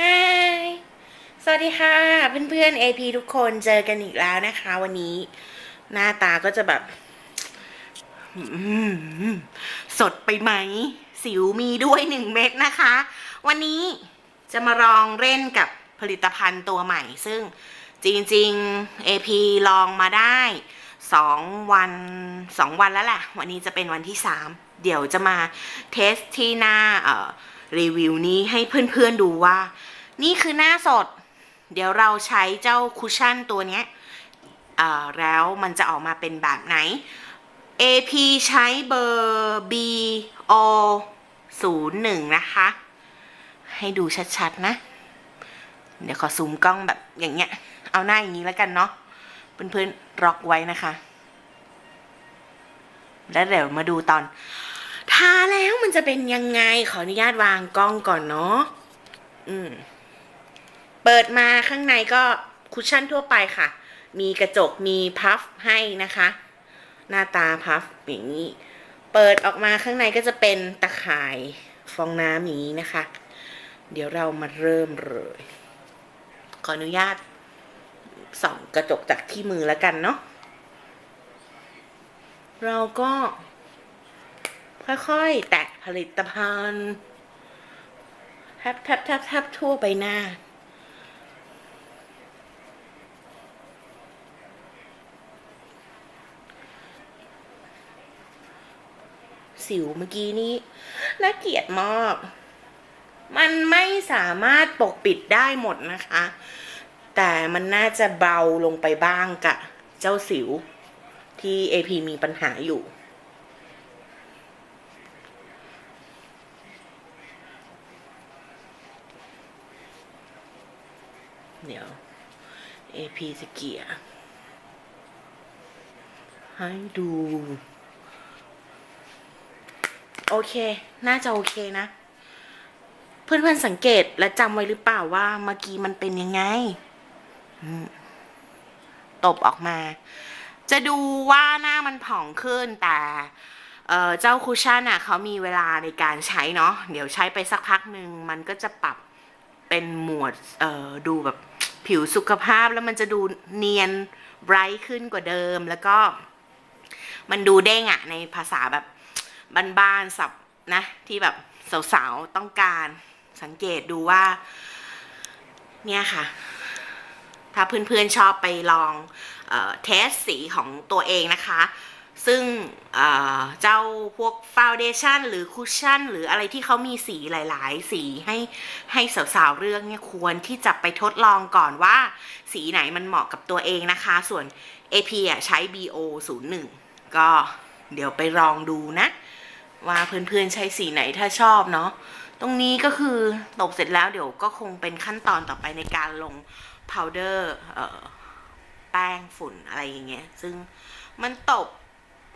ฮายสวัสดีค่ะ เพื่อนๆ AP ทุกคนเจอกันอีกแล้วนะคะ วันนี้หน้าตาก็จะแบบสดไปไหม สิวมีด้วยหนึ่งเม็ดนะคะ วันนี้จะมาลองเล่นกับผลิตภัณฑ์ตัวใหม่ ซึ่งจริงๆ AP ลองมาได้สองวันสองวันแล้วแหละ วันนี้จะเป็นวันที่สามเดี๋ยวจะมาเทสที่หน้าเอ่อ รีวิวนี้ให้เพื่อนๆดูว่า นี่คือหน้าสด เดี๋ยวเราใช้เจ้าคุชชั่นตัวนี้แล้วมันจะออกมาเป็นแบบไหน AP ใช้เบอร์ B O 0 1 นะคะ ให้ดูชัดๆนะ เดี๋ยวขอซูมกล้องแบบอย่างเงี้ย เอาหน้าอย่างนี้แล้วกันเนาะเพื่อนๆร็อกไว้นะคะ แล้วเดี๋ยวมาดูตอน ทาแล้วมันจะเป็นยังไงขออนุญาตวางกล้องก่อนเนาะอืม เปิดมาข้างในก็คุชชั่นทั่วไปค่ะ มีกระจกมีพัฟให้นะคะ หน้าตาพัฟอย่างนี้ เปิดออกมาข้างในก็จะเป็นตะข่ายฟองน้ำอย่างนี้นะคะ เดี๋ยวเรามาเริ่มเลย ขออนุญาตส่องกระจกจากที่มือแล้วกันเนาะเราก็ ค่อยๆ แตะผลิตภัณฑ์แทบแทบแทบแทบทั่วใบหน้า สิวเมื่อกี้นี้น่าเกลียดมาก มันไม่สามารถปกปิดได้หมดนะคะ แต่มันน่าจะเบาลงไปบ้างกับเจ้าสิวที่ AP มีปัญหาอยู่ เดี๋ยว AP จะเกียให้ดู โอเค น่าจะโอเคนะ เพื่อนๆสังเกตและจำไว้หรือเปล่าว่าเมื่อกี้มันเป็นยังไง ตบออกมา จะดูว่าหน้ามันผ่องขึ้นแต่เเจ้าคุชชั่นอะเขามีเวลาในการใช้เนาะเดี๋ยวใช้ไปสักพักหนึ่งมันก็จะปรับ เป็นหมวดเอ่อดูแบบผิวสุขภาพแล้วมันจะดูเนียนไบรท์ขึ้นกว่าเดิม แล้วก็ มันดูเด้งอะในภาษาแบบบ้านๆสับนะที่แบบสาวๆต้องการสังเกตดูว่า เนี่ยค่ะ ถ้าเพื่อนๆชอบไปลองเออเทสสีของตัวเองนะคะ ซึ่งเจ้าพวกฟาวเดชันหรือคุชชั่นหรืออะไรที่เขามีสีหลาย ๆ สีให้ให้สาวๆเลือกเนี่ยควรที่จะไปทดลองก่อนว่า สีไหนมันเหมาะกับตัวเองนะคะ ส่วน AP อะใช้ BO 0 1 ก็เดี๋ยวไปลองดูนะ ว่าเพื่อนๆใช้สีไหนถ้าชอบเนาะตรงนี้ก็คือตบเสร็จแล้วเดี๋ยวก็คงเป็นขั้นตอนต่อไปในการลงพาวเดอร์แป้งฝุ่นอะไรอย่างเงี้ย ซึ่งมันตบ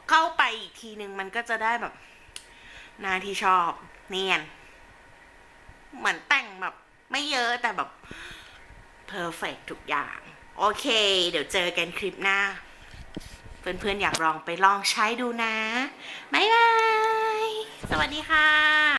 เข้าไปอีกทีหนึ่งมันก็จะได้แบบหน้าที่ชอบเนียน เหมือนแต่งแบบ ไม่เยอะแต่แบบเพอร์เฟกทุกอย่าง โอเค เดี๋ยวเจอกันคลิปหน้า เพื่อนๆ อยากลองไปลองใช้ดูนะ บ๊ายบาย สวัสดีค่ะ